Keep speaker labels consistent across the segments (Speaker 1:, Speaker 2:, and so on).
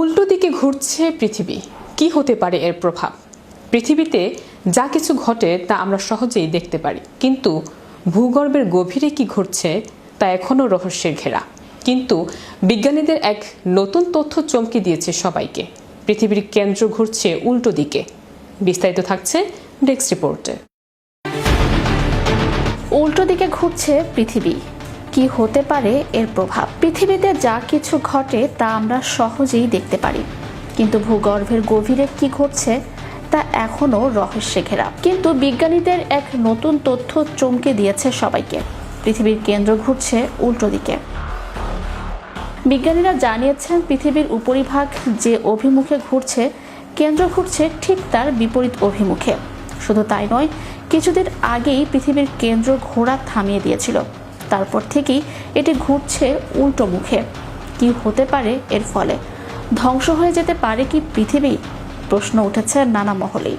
Speaker 1: উল্টো দিকে ঘুরছে পৃথিবী। কি হতে পারে এর প্রভাব? পৃথিবীতে যা কিছু ঘটে তা আমরা সহজেই দেখতে পারি। কিন্তু ভূগর্ভের গভীরে কি ঘটছে তা এখনও রহস্যের ঘেরা। কিন্তু বিজ্ঞানীদের এক নতুন তথ্য চমকে দিয়েছে সবাইকে। পৃথিবীর কেন্দ্র ঘুরছে উল্টো দিকে। বিস্তারিত থাকছে ডেস্ক রিপোর্টে।
Speaker 2: উল্টো দিকে ঘুরছে পৃথিবী। কি হতে পারে এর প্রভাব? পৃথিবীতে যা কিছু ঘটে তা আমরা সহজেই দেখতে পারি। কিন্তু ভূগর্ভের গভীরে কি ঘটছে তা এখনও রহস্যে ঘেরা। কিন্তু বিজ্ঞানীদের এক নতুন তথ্য চমকে দিয়েছে সবাইকে। পৃথিবীর কেন্দ্র ঘুরছে উল্টো দিকে। বিজ্ঞানীরা জানিয়েছেন, পৃথিবীর উপরিভাগ যে অভিমুখে ঘুরছে, কেন্দ্র ঘুরছে ঠিক তার বিপরীত অভিমুখে। শুধু তাই নয়, কিছুদিন আগেই পৃথিবীর কেন্দ্র ঘোড়া থামিয়ে দিয়েছিল। তারপর থেকেই এটি ঘুরছে উল্টো মুখে। কি হতে পারে এর ফলে? ধ্বংস হয়ে যেতে পারে কি পৃথিবী? প্রশ্ন উঠেছে নানা মহলেই।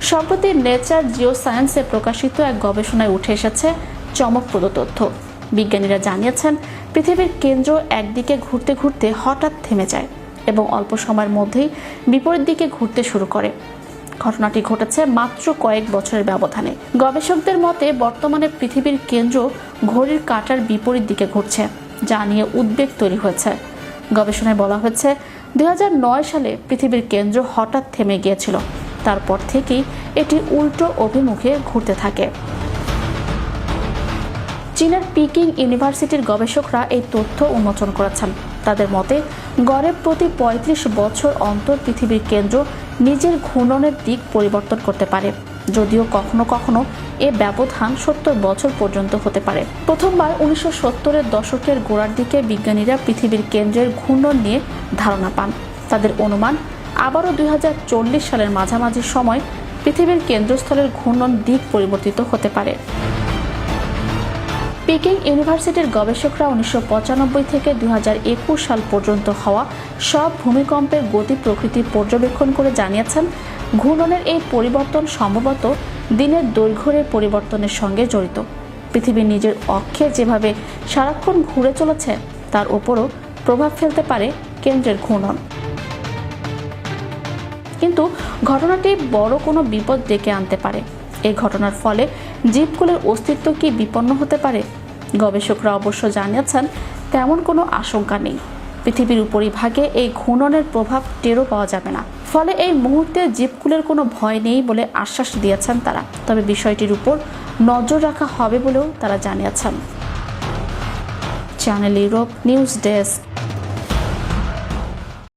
Speaker 2: সম্প্রতি নেচার জিও সায়েন্সে প্রকাশিত এক গবেষণায় উঠে এসেছে চমকপ্রদ তথ্য। বিজ্ঞানীরা জানিয়েছেন, পৃথিবীর কেন্দ্র একদিকে ঘুরতে ঘুরতে হঠাৎ থেমে যায় এবং অল্প সময়ের মধ্যেই বিপরীত দিকে ঘুরতে শুরু করে। ঘটনাটি ঘটেছে মাত্র কয়েক বছরের ব্যবধানে। গবেষকদের মতে, বর্তমানে পৃথিবীর কেন্দ্র ঘড়ির কাটার বিপরীত দিকে ঘুরছে, যা নিয়ে উদ্বেগ তৈরি হয়েছে। গবেষণায় বলা হয়েছে, দুই হাজার নয় সালে পৃথিবীর কেন্দ্র হঠাৎ থেমে গিয়েছিল। তারপর থেকেই এটি উল্টো অভিমুখে ঘুরতে থাকে। চীনের পিকিং ইউনিভার্সিটির গবেষকরা এই তথ্য উন্মোচন করেছেন। তাদের মতে, গড়ে প্রতি ৩৫ বছর অন্তর পৃথিবীর কেন্দ্র নিজের ঘূর্ণনের দিক পরিবর্তন করতে পারে। যদিও কখনো কখনো এ ব্যবধান সত্তর বছর পর্যন্ত হতে পারে। প্রথমবার উনিশশো সত্তরের দশকের গোড়ার দিকে বিজ্ঞানীরা পৃথিবীর কেন্দ্রের ঘূর্ণন নিয়ে ধারণা পান। তাদের অনুমান, আবারও দুই হাজার চল্লিশ সালের মাঝামাঝি সময় পৃথিবীর কেন্দ্রস্থলের ঘূর্ণন দিক পরিবর্তিত হতে পারে। পিকিং ইউনিভার্সিটির গবেষকরা উনিশশো পঁচানব্বই থেকে দুই সাল পর্যন্ত হওয়া সব ভূমিকম্পের গতি প্রকৃতি পর্যবেক্ষণ করে জানিয়েছেন। ঘূর্ণনের এই পরিবর্তন সম্ভবত দিনের দৈর্ঘ্যের পরিবর্তনের সঙ্গে জড়িত। পৃথিবী নিজের অক্ষে যেভাবে সারাক্ষণ ঘুরে চলেছে, তার ওপরও প্রভাব ফেলতে পারে কেন্দ্রের ঘূর্ণন। কিন্তু ঘটনাটি বড় কোনো বিপদ ডেকে আনতে পারে। এই ঘটনার ফলে জীবকুলের অস্তিত্ব কি বিপন্ন হতে পারে গবেষকরা অবশ্য জানিয়েছেন, তেমন কোনো আশঙ্কা নেই। পৃথিবীর উপরিভাগে এই ঘূর্ণনের প্রভাব টেরও পাওয়া যাবে না। ফলে এই মুহূর্তে জীবকুলের কোনো ভয় নেই বলে আশ্বাস দিয়েছেন তারা। তবে বিষয়টির উপর নজর রাখা হবে বলেও তারা জানিয়েছেন। Channel Europe news desk.